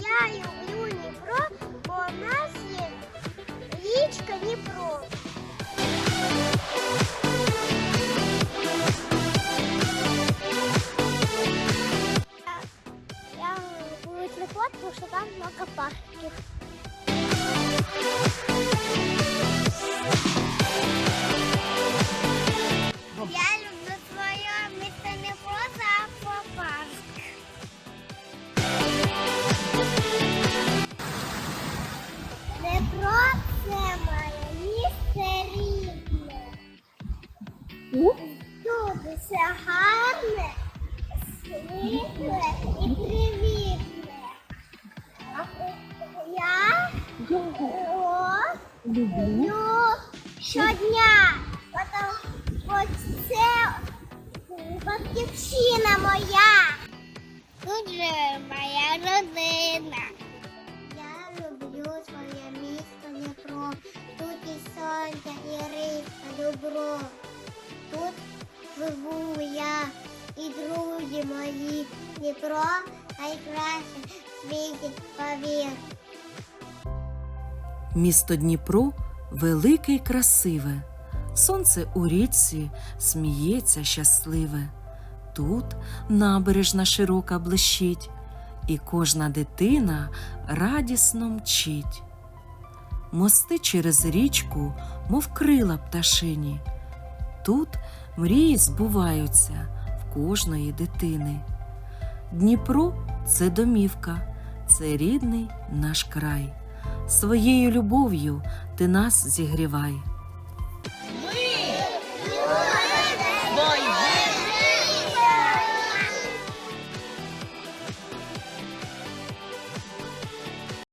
Я люблю Дніпро, бо в нас є річка Дніпро. Я, я люблю телефон, потому что там много парків. Тут Тут все гарне, світле і привітне. Я його люблю. щодня. Що це батьківщина моя. Тут живе моя родина. Я люблю своє місто Дніпро. Тут і сонце, і риска, добро. Друзі мої. Дніпро найкраще світі повір. Місто Дніпро велике й красиве. Сонце у річці сміється щасливе. Тут набережна широка блищить, і кожна дитина радісно мчить. Мости через річку, мов крила пташині. Тут мрії збуваються кожної дитини. Дніпро це домівка, це рідний наш край. Своєю любов'ю ти нас зігрівай.